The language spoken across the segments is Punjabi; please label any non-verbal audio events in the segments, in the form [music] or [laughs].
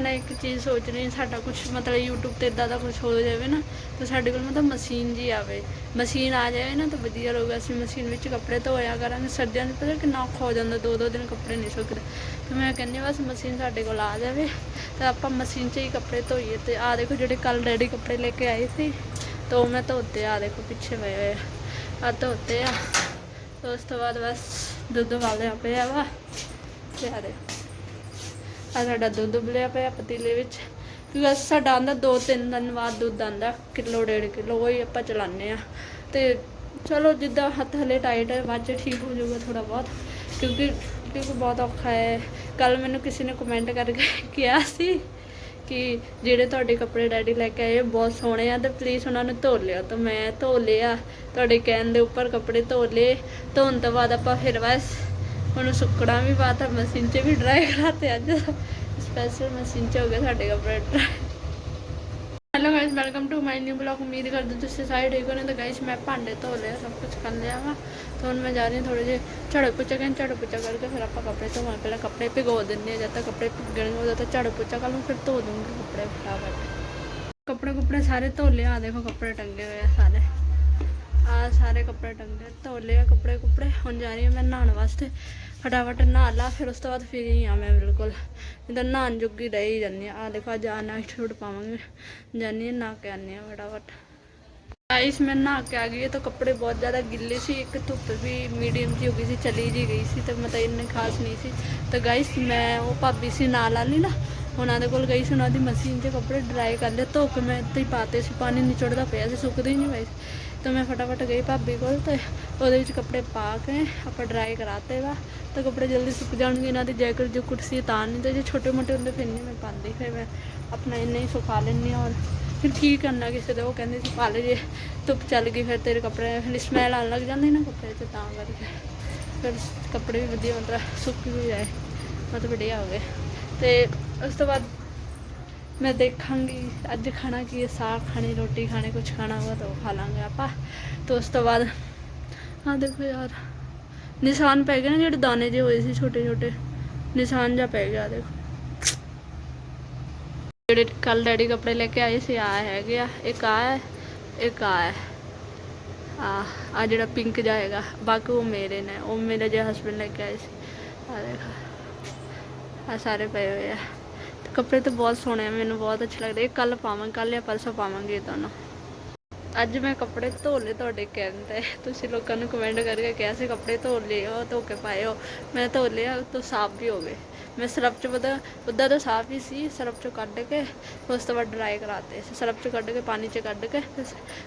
ਮੈਂ ਨਾ ਇੱਕ ਚੀਜ਼ ਸੋਚ ਰਹੀ ਸਾਡਾ ਕੁਝ ਮਤਲਬ YouTube ਤੇ ਇਦਾਂ ਦਾ ਕੁਝ ਹੋ ਜਾਵੇ ਨਾ, ਤਾਂ ਸਾਡੇ ਕੋਲ ਮਤਲਬ ਮਸ਼ੀਨ ਜੀ ਆਵੇ। ਮਸ਼ੀਨ ਆ ਜਾਵੇ ਨਾ ਤਾਂ ਵਧੀਆ ਰਹੂਗਾ, ਅਸੀਂ ਮਸ਼ੀਨ ਵਿੱਚ ਕੱਪੜੇ ਧੋਇਆ ਕਰਾਂਗੇ, ਸਰਦੀਆਂ 'ਚ ਪਤਾ ਕਿੰਨਾ ਔਖਾ ਹੋ ਜਾਂਦਾ ਦੋ ਦੋ ਦਿਨ ਕੱਪੜੇ ਨਹੀਂ ਸੁੱਕਦੇ। ਤੇ ਮੈਂ ਕਹਿੰਦੀ ਬਸ ਮਸ਼ੀਨ ਸਾਡੇ ਕੋਲ ਆ ਜਾਵੇ, ਤਾਂ ਆਪਾਂ ਮਸ਼ੀਨ 'ਚ ਹੀ ਕੱਪੜੇ ਧੋਈਏ। ਤੇ ਆ ਦੇਖੋ ਜਿਹੜੇ ਕੱਲ ਡੈਡੀ ਕੱਪੜੇ ਲੈ ਕੇ ਆਏ ਸੀ, ਤਾਂ ਉਹ ਮੈਂ ਧੋਤੇ ਆ ਦੇਖੋ ਪਿੱਛੇ ਪਏ ਹੋਏ ਆ। ਧੋਤੇ ਆ। ਉਸ ਤੋਂ ਬਾਅਦ ਬਸ ਦੁੱਧ ਵਾਲਿਆ ਪਿਆ ਵਾ, ਤੇ ਆ ਦੇਖੋ। ਆ ਸਾਡਾ ਦੁੱਧ ਉਬਲਿਆ ਪਿਆ ਪਤੀਲੇ ਵਿੱਚ। ਕਿਉਂਕਿ ਅਸੀਂ ਸਾਡਾ ਆਂਦਾ ਦੋ ਤਿੰਨ ਦਿਨ ਬਾਅਦ ਦੁੱਧ ਆਂਦਾ, ਕਿਲੋ, ਡੇਢ ਕਿਲੋ, ਉਹ ਹੀ ਆਪਾਂ ਚਲਾਉਂਦੇ ਆ ਤੇ ਚਲੋ ਜਿੱਦਾਂ ਹੱਥ ਹਲੇ ਟਾਈਟ ਹੈ, ਬਾਅਦ ਚ ਠੀਕ ਹੋ ਜਾਊਗਾ ਥੋੜਾ ਬਹੁਤ। ਕਿਉਂਕਿ ਕਿਉਂਕਿ ਬਹੁਤ ਔਖਾ ਹੈ। ਕੱਲ ਮੈਨੂੰ ਕਿਸੇ ਨੇ ਕਮੈਂਟ ਕਰਕੇ [laughs] ਕਿਹਾ ਸੀ ਕਿ ਜਿਹੜੇ ਤੁਹਾਡੇ ਕੱਪੜੇ ਡੈਡੀ ਲੈ ਕੇ ਆਏ ਬਹੁਤ ਸੋਹਣੇ ਆ, ਤੇ ਪਲੀਜ਼ ਉਹਨਾਂ ਨੂੰ ਧੋ ਲਿਓ। ਤਾਂ ਮੈਂ ਧੋ ਲਿਆ ਤੁਹਾਡੇ ਕਹਿਣ ਦੇ ਉੱਪਰ ਕੱਪੜੇ ਧੋ ਲਏ। ਧੋਣ ਤੋਂ ਬਾਅਦ ਆਪਾਂ ਫਿਰ ਬਸ ਉਹਨੂੰ ਸੁੱਕਣਾ ਵੀ ਪਾਤਾ ਮਸ਼ੀਨ 'ਚ ਵੀ ਡਰਾਈ ਕਰਾਤੇ ਅੱਜ ਸਪੈਸ਼ਲ ਮਸ਼ੀਨ 'ਚ ਹੋ ਗਏ ਸਾਡੇ ਕੱਪੜੇ dry hello guys welcome to my new blog ਉਮੀਦ ਕਰਦੇ ਤੁਸੀਂ ਸਾਰੇ ਠੀਕ ਹੋਣੇ। ਤਾਂ ਗਾਇਸ ਮੈਂ ਭਾਂਡੇ ਧੋ ਲਿਆ ਸਭ ਕੁਝ ਕਰ ਲਿਆ ਵਾ। ਤਾਂ ਹੁਣ ਮੈਂ ਜਾ ਰਹੀ ਹਾਂ ਥੋੜੇ ਜਿਹੇ ਝਾੜੂ ਪੋਚਾ ਕਰਨ। ਝਾੜੂ ਪੋਚਾ ਕਰਕੇ ਫਿਰ ਆਪਾਂ ਕੱਪੜੇ ਧੋਵਾਂ। ਪਹਿਲਾਂ ਕੱਪੜੇ ਭਿਗੋ ਦਿੰਦੇ ਆ ਜਦ ਤੱਕ ਕੱਪੜੇ ਭਿੱਗਣਗੇ ਉਦੋਂ ਤੱਕ ਝਾੜੂ ਪੋਚਾ ਕਰ ਲੂੰ ਫਿਰ ਧੋ ਦੂੰਗੀ ਕੱਪੜੇ ਫਟਾਫਟ। ਕੱਪੜੇ ਕੁਪੜੇ ਸਾਰੇ ਧੋ ਲਿਆ ਆ ਦੇਖੋ ਕੱਪੜੇ ਟੰਗੇ ਹੋਏ ਆ ਸਾਰੇ ਕੱਪੜੇ ਟੰਗੇ ਧੋ ਲਿਆ ਕੱਪੜੇ ਕੁਪੜੇ, ਹੁਣ ਜਾ ਰਹੀ ਹਾਂ ਮੈਂ ਨਹਾਉਣ ਵਾਸਤੇ। ਫਟਾਫਟ ਨਹਾ ਲਾ, ਫਿਰ ਉਸ ਤੋਂ ਬਾਅਦ ਫਿਰ ਹੀ ਆ ਮੈਂ ਬਿਲਕੁਲ। ਇਦਾਂ ਨਹਾਉਣ ਜੋਗੀ ਰਹਿ ਹੀ ਜਾਂਦੀ ਆ। ਆ ਦੇਖੋ, ਅੱਜ ਆ ਨਾਈਟ ਸੂਟ ਪਾਵਾਂਗੇ। ਜਾਨੀ ਆ, ਨਹਾ ਕੇ ਆਨੀ ਆ ਫਟਾਫਟ। ਗਾਇਸ ਮੈਂ ਨਹਾ ਕੇ ਆ ਗਈ ਹਾਂ ਤਾਂ ਕੱਪੜੇ ਬਹੁਤ ਜ਼ਿਆਦਾ ਗਿੱਲੇ ਸੀ, ਇੱਕ ਧੁੱਪ ਵੀ ਮੀਡੀਅਮ ਜੀ ਹੋ ਗਈ ਸੀ, ਚਲੀ ਜੀ ਗਈ ਸੀ, ਤੇ ਮਤਲਬ ਇੰਨੇ ਖਾਸ ਨਹੀਂ ਸੀ। ਤਾਂ ਗਾਇਸ ਮੈਂ ਉਹ ਭਾਬੀ ਸੀ, ਨਾਲ ਵਾਲੀ ਨਾ, ਉਹਨਾਂ ਦੇ ਕੋਲ ਗਈ ਸੀ, ਉਹਨਾਂ ਦੀ ਮਸ਼ੀਨ 'ਚ ਕੱਪੜੇ ਡਰਾਈ ਕਰ ਲਏ, ਧੋ ਕੇ ਮੈਂ ਇੱਥੇ ਹੀ ਪਾਤੇ ਸੀ, ਪਾਣੀ ਨਿਚੜਦਾ ਪਿਆ ਸੀ, ਸੁੱਕਦੇ ਨਹੀਂ ਪਏ ਸੀ। ਤਾਂ ਮੈਂ ਫਟਾਫਟ ਗਈ ਭਾਬੀ ਕੋਲ ਤੇ ਉਹਦੇ ਵਿੱਚ ਕੱਪੜੇ ਪਾ ਕੇ ਆਪਾਂ ਡਰਾਈ ਕਰਾਤੇ ਵਾ ਤਾਂ ਕੱਪੜੇ ਜਲਦੀ ਸੁੱਕ ਜਾਣਗੇ, ਇਹਨਾਂ ਦੀ ਜੈਕਟ ਜੋ ਕੁਰਸੀ ਤਾਂ ਨਹੀਂ ਤੇ ਜੇ ਛੋਟੇ ਮੋਟੇ ਹੁੰਦੇ ਫਿਰ ਨਹੀਂ ਮੈਂ ਪਾਉਂਦੀ, ਫਿਰ ਮੈਂ ਆਪਣਾ ਇੰਨਾ ਹੀ ਸੁਕਾ ਲੈਂਦੀ ਹਾਂ ਔਰ ਫਿਰ ਕੀ ਕਰਨਾ ਕਿਸੇ ਦੇ, ਉਹ ਕਹਿੰਦੇ ਸੀ ਪਾ ਲੈ ਜੇ, ਧੁੱਪ ਚੱਲ ਗਈ ਫਿਰ ਤੇਰੇ ਕੱਪੜੇ ਫਿਰ ਸਮੈਲ ਆਉਣ ਲੱਗ ਜਾਂਦੀ ਨਾ ਕੱਪੜੇ 'ਚ ਤਾਂ ਕਰਕੇ। ਫਿਰ ਕੱਪੜੇ ਵੀ ਵਧੀਆ ਮਤਲਬ ਸੁੱਕ ਵੀ ਜਾਏ, ਮਤਲਬ ਵਧੀਆ ਹੋ ਗਏ। ਤੇ ਉਸ ਤੋਂ ਬਾਅਦ ਮੈਂ ਦੇਖਾਂਗੀ, ਅੱਜ ਖਾਣਾ ਕੀ ਹੈ, ਸਾਗ ਖਾਣੀ, ਰੋਟੀ ਖਾਣੀ ਕੁਝ ਖਾਣਾ ਹੋਗਾ ਤਾਂ ਉਹ ਖਾ ਲਾਂਗੇ ਆਪਾਂ। ਤੇ ਉਸ ਤੋਂ ਬਾਅਦ ਆ ਦੇਖੋ ਯਾਰ, ਨਿਸ਼ਾਨ ਪੈ ਗਏ ਨਾ ਜਿਹੜੇ ਦਾਣੇ ਜਿਹੇ ਹੋਏ ਸੀ ਛੋਟੇ ਛੋਟੇ। ਨਿਸ਼ਾਨ ਜਾ ਪੈ ਗਿਆ, ਦੇਖੋ। ਜਿਹੜੇ ਕੱਲ ਡੈਡੀ ਕੱਪੜੇ ਲੈ ਕੇ ਆਏ ਸੀ ਆ ਹੈਗੇ ਆ, ਇੱਕ ਆ ਹੈ, ਇੱਕ ਆ ਹੈ। ਆ ਆ ਜਿਹੜਾ ਪਿੰਕ ਜਾਏਗਾ ਬਾਕੀ ਉਹ ਮੇਰੇ ਨੇ, ਉਹ ਮੇਰੇ ਜੇ ਹਸਬੰਡ ਲੈ ਕੇ ਆਏ ਸੀ। ਆ ਦੇਖੋ ਆ ਸਾਰੇ ਪਏ ਹੋਏ ਆ। ਕੱਪੜੇ ਤਾਂ ਬਹੁਤ ਸੋਹਣੇ ਆ, ਮੈਨੂੰ ਬਹੁਤ ਅੱਛੇ ਲੱਗਦੇ ਇਹ ਕੱਲ ਪਾਵਾਂਗੇ ਕੱਲ ਜਾਂ ਪਰਸੋਂ ਪਾਵਾਂਗੇ ਇਹ ਦੋਨੋਂ। ਅੱਜ ਮੈਂ ਕੱਪੜੇ ਧੋ ਲਏ ਤੁਹਾਡੇ ਕਹਿਣ ਤੇ, ਤੁਸੀਂ ਲੋਕਾਂ ਨੂੰ ਕਮੈਂਟ ਕਰਕੇ ਕਿਹਾ ਸੀ, ਕੱਪੜੇ ਧੋ ਲਏ ਹੋ ਧੋ ਕੇ ਪਾਏ ਹੋ ਮੈਂ ਧੋ ਲਿਆ ਤੋਂ ਸਾਫ਼ ਵੀ ਹੋ ਗਏ। ਮੈਂ ਸਰਫ ਚ ਪਤਾ, ਉੱਦਾਂ ਤਾਂ ਸਾਫ਼ ਹੀ ਸੀ, ਸਰਫ ਚੋਂ ਕੱਢ ਕੇ, ਉਸ ਤੋਂ ਬਾਅਦ ਡਰਾਈ ਕਰਾਤੇ। ਸੀ ਸਰਫ ਚ ਕੱਢ ਕੇ, ਪਾਣੀ ਚ ਕੱਢ ਕੇ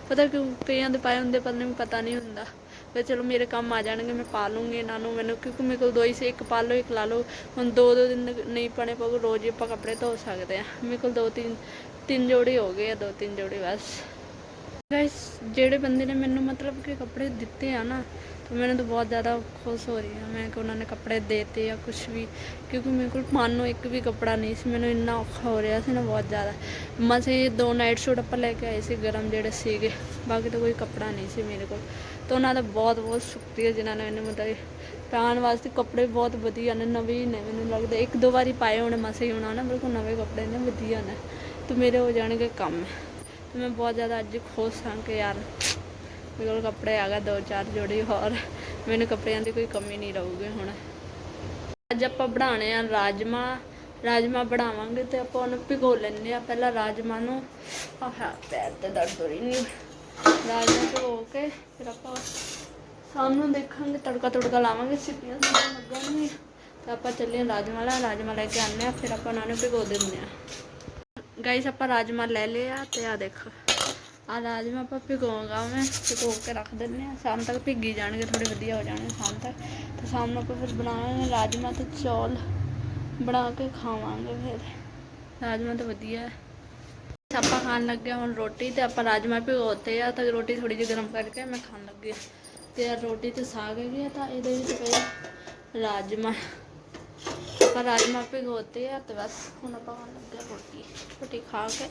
ਪਤਾ ਕਿਉਂ, ਕਈਆਂ ਦੇ ਪਾਏ ਹੁੰਦੇ ਪਰ ਨਹੀਂ ਪਤਾ ਨਹੀਂ ਹੁੰਦਾ। ਫਿਰ ਚਲੋ ਮੇਰੇ ਕੰਮ ਆ ਜਾਣਗੇ, ਮੈਂ ਪਾ ਲੂੰਗੀ ਇਹਨਾਂ ਨੂੰ ਮੈਨੂੰ, ਕਿਉਂਕਿ ਮੇਰੇ ਕੋਲ ਦੋ ਹੀ ਸੀ, ਇੱਕ ਪਾ ਲਓ, ਇੱਕ ਲਾ ਲਓ। ਹੁਣ ਦੋ ਦੋ ਦਿਨ ਨਹੀਂ ਪਾਣੇ ਪਊ, ਰੋਜ਼ ਹੀ ਆਪਾਂ ਕੱਪੜੇ ਧੋ ਸਕਦੇ ਆ ਮੇਰੇ ਕੋਲ ਦੋ ਤਿੰਨ ਤਿੰਨ ਜੋੜੇ ਹੋ ਗਏ ਆ, ਦੋ ਤਿੰਨ ਜੋੜੇ ਬਸ। ਗਾਇਸ ਜਿਹੜੇ ਬੰਦੇ ਨੇ ਮੈਨੂੰ ਮਤਲਬ ਕਿ ਕੱਪੜੇ ਦਿੱਤੇ ਆ ਨਾ, ਤਾਂ ਮੈਨੂੰ ਤਾਂ ਬਹੁਤ ਜ਼ਿਆਦਾ ਖੁਸ਼ ਹੋ ਰਹੀ ਆ ਮੈਂ ਕਿ ਉਹਨਾਂ ਨੇ ਕੱਪੜੇ ਦੇਤੇ ਆ ਕੁਝ ਵੀ, ਕਿਉਂਕਿ ਮੇਰੇ ਕੋਲ ਮਨ ਨੂੰ ਇੱਕ ਵੀ ਕੱਪੜਾ ਨਹੀਂ ਸੀ, ਮੈਨੂੰ ਇੰਨਾ ਔਖਾ ਹੋ ਰਿਹਾ ਸੀ ਨਾ ਬਹੁਤ ਜ਼ਿਆਦਾ। ਮਸੇ ਦੋ ਨਾਈਟ ਸੂਟ ਆਪਾਂ ਲੈ ਕੇ ਆਏ ਸੀ, ਗਰਮ ਜਿਹੜੇ ਸੀਗੇ, ਬਾਕੀ ਤਾਂ ਕੋਈ ਕੱਪੜਾ ਨਹੀਂ ਸੀ ਮੇਰੇ ਕੋਲ। ਤਾਂ ਉਹਨਾਂ ਦਾ ਬਹੁਤ ਬਹੁਤ ਸ਼ੁਕਰੀਆ ਜਿਨ੍ਹਾਂ ਨੇ ਮੈਨੂੰ ਮਤਲਬ ਪਾਉਣ ਵਾਸਤੇ ਕੱਪੜੇ ਬਹੁਤ ਵਧੀਆ ਨੇ, ਨਵੇਂ ਨੇ ਮੈਨੂੰ ਲੱਗਦਾ। ਇੱਕ ਦੋ ਵਾਰੀ ਪਾਏ ਹੋਣੇ ਮਸੇ ਹੀ ਹੋਣਾ ਨਾ, ਬਿਲਕੁਲ ਨਵੇਂ ਕੱਪੜੇ ਨੇ, ਵਧੀਆ ਨੇ। ਤੇ ਮੇਰੇ ਹੋ ਜਾਣਗੇ ਕੰਮ। ਤੇ ਮੈਂ ਬਹੁਤ ਜ਼ਿਆਦਾ ਅੱਜ ਖੁਸ਼ ਹਾਂ ਕਿ ਯਾਰ ਮੇਰੇ ਕੋਲ ਕੱਪੜੇ ਆ ਗਏ ਦੋ ਚਾਰ ਜੋੜੀ ਹੋਰ। ਮੈਨੂੰ ਕੱਪੜਿਆਂ ਦੀ ਕੋਈ ਕਮੀ ਨਹੀਂ ਰਹੂਗੀ ਹੁਣ। ਅੱਜ ਆਪਾਂ ਬਣਾਉਣੇ ਆ ਰਾਜਮਾ। ਰਾਜਮਾ ਬਣਾਵਾਂਗੇ ਤੇ ਆਪਾਂ ਉਹਨੂੰ ਭਿਗੋ ਲੈਂਦੇ ਆ। ਪਹਿਲਾਂ ਰਾਜਮਾ ਨੂੰ। ਆਹ, ਪੈਰ ਤੇ ਦਰਦ ਹੋ ਰਹੀ ਨਹੀਂ ਰਾਜਮਾ ਭਿਗੋ ਕੇ, ਫਿਰ ਆਪਾਂ ਸ਼ਾਮ ਨੂੰ ਦੇਖਾਂਗੇ, ਤੜਕਾ ਤੜਕਾ ਲਾਵਾਂਗੇ ਸਿੱਪੀਆਂ। ਸਿੱਪੀਆਂ ਲੱਗਣਗੀਆਂ ਤਾਂ ਆਪਾਂ ਚੱਲੇ ਆ ਰਾਜਮਾ ਲੈ ਰਾਜਮਾ ਲੈ ਕੇ ਆਉਂਦੇ ਆ ਫਿਰ ਆਪਾਂ ਉਹਨਾਂ ਨੂੰ ਭਿਗੋ ਦਿੰਦੇ ਆ ਗਾਈਸ ਆਪਾਂ ਰਾਜਮਾ ਲੈ ਲਿਆ ਤੇ ਆ ਦੇਖੋ। ਆ ਰਾਜਮਾ ਆਪਾਂ ਭਿਗੋਗਾ ਮੈਂ ਭਿਗੋ ਕੇ ਰੱਖ ਦਿੰਦੇ ਆ ਸ਼ਾਮ ਤੱਕ ਭਿੱਗੀ ਜਾਣਗੇ ਥੋੜੇ ਵਧੀਆ ਹੋ ਜਾਣਗੇ ਸ਼ਾਮ ਤੱਕ। ਤੇ ਸ਼ਾਮ ਨੂੰ ਆਪਾਂ ਫਿਰ ਬਣਾਵਾਂਗੇ ਰਾਜਮਾ ਤੇ ਚੌਲ ਬਣਾ ਕੇ ਖਾਵਾਂਗੇ ਫਿਰ। ਰਾਜਮਾ ਤਾਂ ਵਧੀਆ ਹੈ। ਆਪਾਂ ਖਾਣ ਲੱਗੇ ਹੁਣ ਰੋਟੀ ਤੇ ਆਪਾਂ ਰਾਜਮਾ ਭਿਗੋਤੇ ਆ ਤਾਂ ਰੋਟੀ ਥੋੜੀ ਜਿਹੀ ਗਰਮ ਕਰਕੇ ਮੈਂ ਖਾਣ ਲੱਗੀ ਹਾਂ। ਤੇ ਰੋਟੀ ਤੇ ਸਾਗ ਹੈਗੀ ਆ ਤਾਂ ਇਹਦੇ ਵਿੱਚ ਪਏ ਰਾਜਮਾ। ਆਪਾਂ ਰਾਜਮਾ ਭਿਗੋਤੇ ਆ ਤੇ ਬਸ ਹੁਣ ਆਪਾਂ ਖਾਣ ਲੱਗੇ ਹਾਂ ਰੋਟੀ ਰੋਟੀ ਖਾ ਕੇ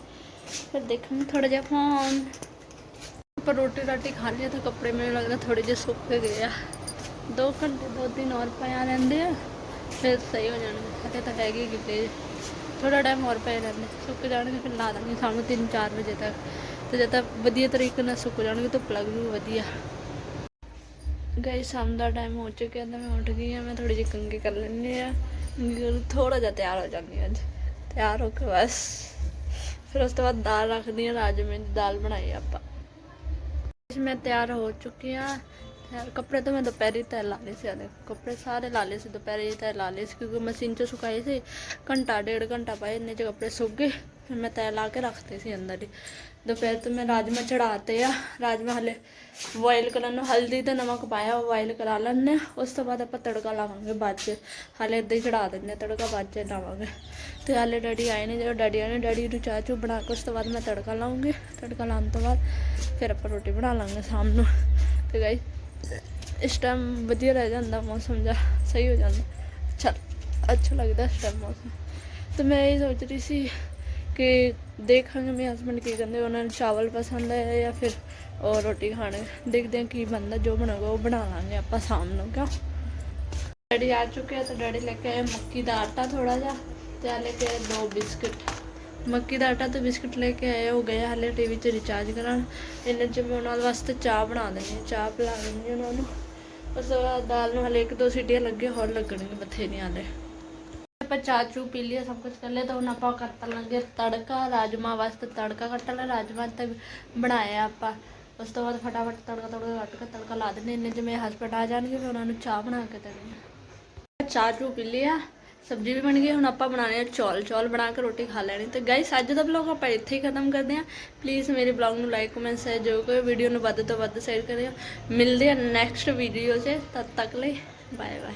ਫਿਰ ਦੇਖਾਂਗੇ ਥੋੜਾ ਜਿਹਾ ਫੋਨ। ਆਪਾਂ ਰੋਟੀ ਰਾਟੀ ਖਾ ਲਈ ਤਾਂ ਕੱਪੜੇ ਮੈਨੂੰ ਲੱਗਦਾ ਥੋੜੇ ਜਿਹੇ ਸੁੱਕ ਗਏ ਆ। ਦੋ ਘੰਟੇ ਦੋ ਦਿਨ ਹੋਰ ਪਿਆ ਰਹਿੰਦੇ ਆ, ਫਿਰ ਸਹੀ ਹੋ ਜਾਣਗੇ। ਅਤੇ ਤਾਂ ਹੈਗੇ ਕਿਤੇ। ਥੋੜਾ ਟਾਈਮ ਹੋਰ ਪਏ ਰਹਿੰਦੇ, ਸੁੱਕ ਜਾਣਗੇ ਫਿਰ ਲਾ ਦਾਂਗੇ ਸ਼ਾਮ ਨੂੰ 3-4 ਵਜੇ ਤੱਕ। ਤੇ ਜਦ ਤੱਕ ਵਧੀਆ ਤਰੀਕੇ ਨਾਲ ਸੁੱਕ ਜਾਣਗੇ, ਧੁੱਪ ਲੱਗ ਜੂ, ਵਧੀਆ। ਗਈ ਸ਼ਾਮ ਦਾ ਟਾਈਮ ਹੋ ਚੁੱਕਿਆ ਤਾਂ ਮੈਂ ਉੱਠ ਗਈ ਹਾਂ, ਮੈਂ ਥੋੜੀ ਜਿਹੀ ਕੰਗੀ ਕਰ ਲੈਂਦੀ ਆ ਥੋੜਾ ਜਿਹਾ ਤਿਆਰ ਹੋ ਜਾਂਦੀ ਹਾਂ ਅੱਜ। ਤਿਆਰ ਹੋ ਕੇ ਬਸ। ਫਿਰ ਉਸ ਤੋਂ ਬਾਅਦ ਦਾਲ ਰੱਖਦੀ ਹਾਂ, ਰਾਜਮੇ ਦੀ ਦਾਲ ਬਣਾਈ ਆਪਾਂ। ਮੈਂ ਤਿਆਰ ਹੋ ਚੁੱਕੀ ਹਾਂ। ਯਾਰ ਕੱਪੜੇ ਤਾਂ ਮੈਂ ਦੁਪਹਿਰੇ ਤੈ ਲਾ ਲਏ ਸੀ ਆਦੇ ਕੱਪੜੇ ਸਾਰੇ ਲਾ ਲਏ ਸੀ ਦੁਪਹਿਰੇ ਤੈ ਲਾ ਲਏ ਸੀ ਕਿਉਂਕਿ ਮਸ਼ੀਨ 'ਚ ਸੁਕਾਏ ਸੀ ਘੰਟਾ ਡੇਢ ਘੰਟਾ ਪਾਏ ਇੰਨੇ 'ਚ ਕੱਪੜੇ ਸੁੱਕ ਗਏ ਫਿਰ ਮੈਂ ਤੈ ਲਾ ਕੇ ਰੱਖਤੇ ਸੀ ਅੰਦਰ ਹੀ ਦੁਪਹਿਰ ਤੋਂ ਮੈਂ ਰਾਜਮਾ ਚੜਾਤੇ ਆ ਰਾਜਮਾ ਹਲੇ ਬੋਇਲ ਕਰਨ ਨੂੰ ਹਲਦੀ ਤੇ ਨਮਕ ਪਾਇਆ ਬੋਇਲ ਕਰਾ ਲੈਣੇ ਉਸ ਤੋਂ ਬਾਅਦ ਆਪਾਂ ਤੜਕਾ ਲਾਵਾਂਗੇ ਬਾਅਦ 'ਚ ਹਲੇ ਇੱਦਾਂ ਹੀ ਚੜਾ ਦਿੰਦੇ ਹਾਂ ਤੜਕਾ ਬਾਅਦ 'ਚ ਲਾਵਾਂਗੇ ਤੇ ਹਲੇ ਡੈਡੀ ਆਏ ਨੇ ਜਦੋਂ ਡੈਡੀ ਆਏ ਨੇ ਡੈਡੀ ਨੂੰ ਚਾਹ ਚੂ ਬਣਾ ਕੇ ਉਸ ਤੋਂ ਬਾਅਦ ਮੈਂ ਤੜਕਾ ਲਾਉਂਗੀ ਤੜਕਾ ਲਾਉਣ ਤੋਂ ਬਾਅਦ ਫਿਰ ਆਪਾਂ ਰੋਟੀ ਬਣਾ ਲਾਂਗੇ ਸ਼ਾਮ ਨੂੰ ਤੇ ਗਾਈ ਇਸ ਟਾਈਮ ਵਧੀਆ ਰਹਿ ਜਾਂਦਾ ਮੌਸਮ ਜਾਂ ਸਹੀ ਹੋ ਜਾਂਦਾ। ਅੱਛਾ ਅੱਛਾ ਲੱਗਦਾ ਇਸ ਟਾਈਮ ਮੌਸਮ। ਤੇ ਮੈਂ ਇਹ ਸੋਚ ਰਹੀ ਸੀ ਕਿ ਦੇਖਾਂਗੇ ਮੇਰੇ ਹਸਬੰਡ ਕੀ ਕਹਿੰਦੇ, ਉਹਨਾਂ ਨੂੰ ਚਾਵਲ ਪਸੰਦ ਹੈ ਜਾਂ ਫਿਰ ਉਹ ਰੋਟੀ ਖਾਣੇ। ਦੇਖਦੇ ਹਾਂ ਕੀ ਬਣਦਾ, ਜੋ ਬਣਾਗਾ ਉਹ ਬਣਾ ਲਾਂਗੇ ਆਪਾਂ ਸ਼ਾਮ ਨੂੰ, ਕਿਉਂ? ਡੈਡੀ ਆ ਚੁੱਕੇ ਆ ਤੇ ਡੈਡੀ ਲੈ ਕੇ ਆਏ ਮੱਕੀ ਦਾ ਆਟਾ ਥੋੜਾ ਜਿਹਾ ਤੇ ਆ ਲੈ ਕੇ ਆਏ ਦੋ ਬਿਸਕਟ। ਮੱਕੀ ਦਾ ਆਟਾ ਤੇ ਬਿਸਕਟ ਲੈ ਕੇ ਆਇਆ ਹੋ ਗਿਆ ਹਾਲੇ ਟੀਵੀ 'ਚ ਰਿਚਾਰਜ ਕਰਾਂ ਇਹਨਾਂ 'ਚ ਮੈਂ ਉਹਨਾਂ ਵਾਸਤੇ ਚਾਹ ਬਣਾ ਦੇਣੀ ਹੈ, ਚਾਹ ਪਿਲਾ ਦੇਣੀ ਉਹਨਾਂ ਨੂੰ। ਉਸ ਤੋਂ ਬਾਅਦ ਦਾਲ ਨੂੰ ਹਲੇ ਇੱਕ ਦੋ ਸੀਟੀਆਂ ਲੱਗੇ, ਹੋਰ ਲੱਗਣਗੇ ਬਥੇਰੀਆਂ ਦੇ। ਆਪਾਂ ਚਾਹ ਚੂ ਪੀ ਲਿਆ ਸਭ ਕੁਝ ਕਰ ਲਿਆ ਤਾਂ ਹੁਣ ਆਪਾਂ ਕੱਟਣ ਲੱਗੇ। ਤੜਕਾ, ਰਾਜਮਾ ਵਾਸਤੇ ਤੜਕਾ ਕੱਟਣ ਲਿਆ ਰਾਜਮਾ ਤੇ ਬਣਾਇਆ ਆਪਾਂ। ਉਸ ਤੋਂ ਬਾਅਦ ਫਟਾਫਟ ਤੜਕਾ ਤੜਕਾ, ਕੱਟ ਕੇ ਤੜਕਾ ਲਾ ਦਿੰਦੇ ਇੰਨੇ ਜਿਵੇਂ ਹਸਬੰਡ ਆ ਜਾਣਗੇ ਫਿਰ ਉਹਨਾਂ ਨੂੰ ਚਾਹ ਬਣਾ ਕੇ ਦੇਣੀ ਚਾਹ ਚੂ ਪੀ ਲਿਆ ਸਬਜ਼ੀ ਵੀ ਬਣ ਗਈ, ਹੁਣ ਆਪਾਂ ਬਣਾਣੇ ਆ ਚੌਲ। ਚੌਲ ਬਣਾ ਕੇ ਰੋਟੀ ਖਾ ਲੈਣੀ। ਤੇ ਗਾਇਸ ਅੱਜ ਦਾ ਵਲੌਗ ਆਪਾਂ ਇੱਥੇ ਹੀ ਖਤਮ ਕਰਦੇ ਹਾਂ। ਪਲੀਜ਼ ਮੇਰੇ ਵਲੌਗ ਨੂੰ ਲਾਈਕ ਕਮੈਂਟ ਸ਼ੇਅਰ ਜੋ ਕੋਈ ਵੀਡੀਓ ਨੂੰ ਵੱਧ ਤੋਂ ਵੱਧ ਸ਼ੇਅਰ ਕਰਿਓ। ਮਿਲਦੇ ਆ ਨੈਕਸਟ ਵੀਡੀਓ 'ਚ। ਤਦ ਤੱਕ ਲਈ ਬਾਏ ਬਾਏ